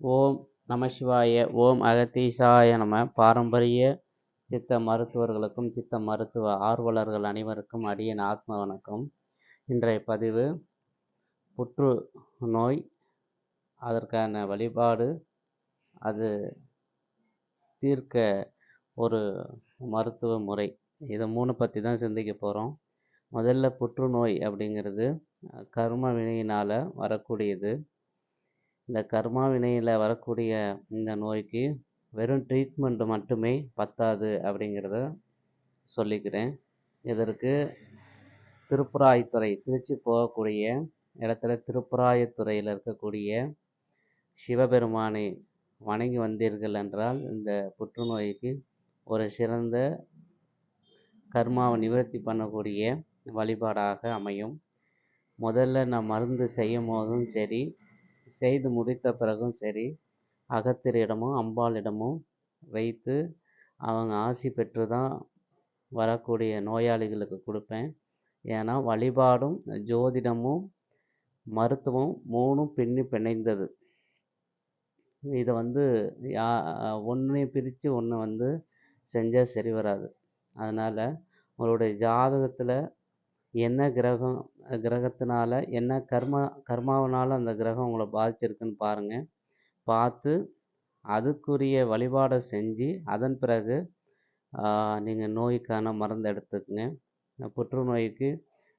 ஓம் நமசிவாய ஓம் அகத்தீசாய நம. பாரம்பரிய சித்த மருத்துவர்களுக்கும் சித்த மருத்துவ ஆர்வலர்கள் அனைவருக்கும் அடியன் ஆத்ம வணக்கம். இன்றைய பதிவு புற்று நோய் அதற்கான வழிபாடு அது தீர்க்க ஒரு மருத்துவ முறை. இதை மூணு பற்றி தான் சிந்திக்க போகிறோம் முதல்ல புற்றுநோய் அப்படிங்கிறது கர்ம வினையினால் வரக்கூடியது. இந்த கர்மா வினையில் வரக்கூடிய இந்த நோய்க்கு வெறும் ட்ரீட்மெண்ட் மட்டுமே பத்தாது அப்படிங்கிறத சொல்லிக்கிறேன். இதற்கு திருப்புராயத்துறை திருச்சி போகக்கூடிய இடத்துல திருப்புராயத்துறையில் இருக்கக்கூடிய சிவபெருமானை வணங்கி வந்தீர்கள் என்றால் இந்த புற்றுநோய்க்கு ஒரு சிறந்த கர்மாவை நிவர்த்தி பண்ணக்கூடிய வழிபாடாக அமையும். முதல்ல நான் மருந்து செய்யும் போதும் சரி செய்து முடித்த பிறகும் சரி அகத்திரிடமும் அம்பாளிடமும் வைத்து அவங்க ஆசி பெற்று தான் வரக்கூடிய நோயாளிகளுக்கு கொடுப்பேன். ஏன்னா வழிபாடும் ஜோதிடமும் மருத்துவம் மூணும் பின்னி பிணைந்தது. இதை வந்து யா ஒன்றையும் பிரித்து ஒன்று வந்து செஞ்சால் சரி வராது. அதனால் உங்களுடைய ஜாதகத்தில் என்ன கிரகம் கிரகத்தினால என்ன கர்மா கர்மாவினால அந்த கிரகம் உங்களை பாதிச்சிருக்குன்னு பாருங்கள் பார்த்து அதுக்குரிய வழிபாடை செஞ்சு அதன் பிறகு நீங்கள் நோய்க்கான மருந்து எடுத்துக்கங்க. புற்றுநோய்க்கு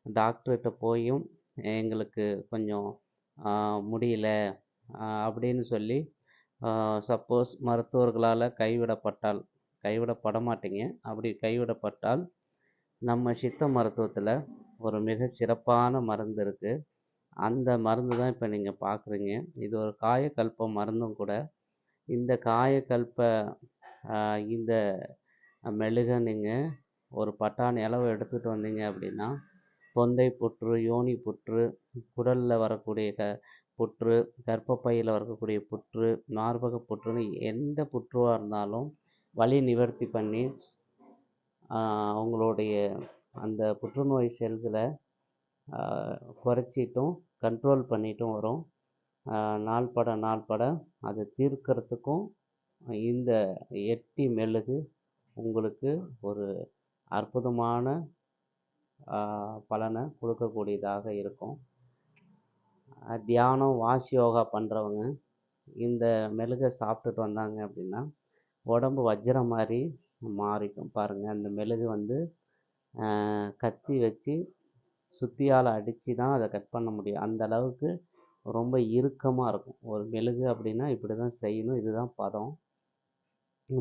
டாக்டர்கிட்ட போயும் எங்களுக்கு கொஞ்சம் முடியல அப்படின்னு சொல்லி சப்போஸ் மருத்துவர்களால் கைவிடப்பட்டால் கைவிடப்பட மாட்டீங்க அப்படி கைவிடப்பட்டால் நம்ம சித்த மருத்துவத்தில் ஒரு மிக சிறப்பான மருந்து இருக்குது அந்த மருந்து தான் இப்போ நீங்கள் பார்க்குறீங்க இது ஒரு காயக்கல்ப மருந்தும் கூட. இந்த காயக்கல்ப இந்த மெழுகை நீங்கள் ஒரு பட்டாணி அளவு எடுத்துகிட்டு வந்தீங்க அப்படின்னா தொந்தை புற்று யோனி புற்று குடலில் வரக்கூடிய க புற்று கர்ப்பப்பையில் வரக்கூடிய புற்று மார்பக புற்றுன்னு எந்த புற்றுவாக இருந்தாலும் வலி நிவர்த்தி பண்ணி அவங்களுடைய அந்த புற்றுநோய் செல்களை குறைச்சிட்டும் கண்ட்ரோல் பண்ணிட்டும் வரும். நாள்பட நாள்பட அதை தீர்க்கிறதுக்கும் இந்த எட்டி மெழுகு உங்களுக்கு ஒரு அற்புதமான பலனை கொடுக்கக்கூடியதாக இருக்கும். தியானம் வாசி யோகா பண்ணுறவங்க இந்த மெழுகை சாப்பிட்டுட்டு வந்தாங்க அப்படின்னா உடம்பு வஜ்ரம் மாதிரி மாறிக்கும். பாருங்கள் அந்த மெழுகு வந்து கத்தி வச்சு சுத்தியால் அடித்து தான் அதை கட் பண்ண முடியும். அந்த அளவுக்கு ரொம்ப இறுக்கமாக இருக்கும். ஒரு மெழுகு அப்படின்னா இப்படி தான் செய்யணும். இதுதான் பதம்.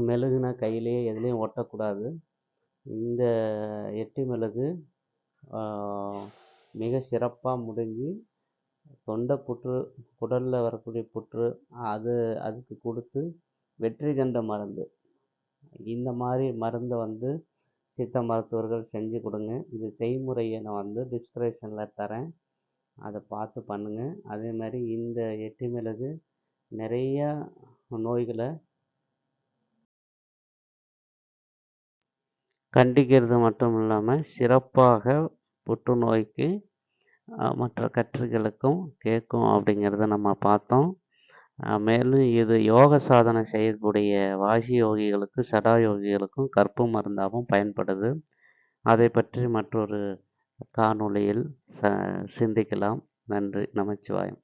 மெழுகுனா கையிலேயே எதுலேயும் ஒட்டக்கூடாது. இந்த எட்டு மெழுகு மிக சிறப்பாக முடிஞ்சு தொண்டை புற்று குடலில் வரக்கூடிய புற்று அது அதுக்கு கொடுத்து வெற்றி கண்ட மருந்து. இந்த மாதிரி மருந்தை வந்து சித்த மருத்துவர்கள் செஞ்சு கொடுங்க. இது செய்முறையை நான் வந்து டிஸ்கிரிப்ஷனில் தரேன். அதை பார்த்து பண்ணுங்கள் அதே மாதிரி இந்த எட்டி மிளகு நிறையா நோய்களை கண்டிக்கிறது மட்டும் இல்லாமல் சிறப்பாக புற்றுநோய்க்கு மற்ற கற்றுகளுக்கும் கேட்கும் அப்படிங்கிறத நம்ம பார்த்தோம். மேலும் இது யோக சாதனை செய்யக்கூடிய வாசி யோகிகளுக்கு சடா யோகிகளுக்கும் கற்பு மருந்தாகவும் பயன்படுது. அதை பற்றி மற்றொரு காணொளியில் ச சிந்திக்கலாம். நன்றி நமச்சிவாயம்.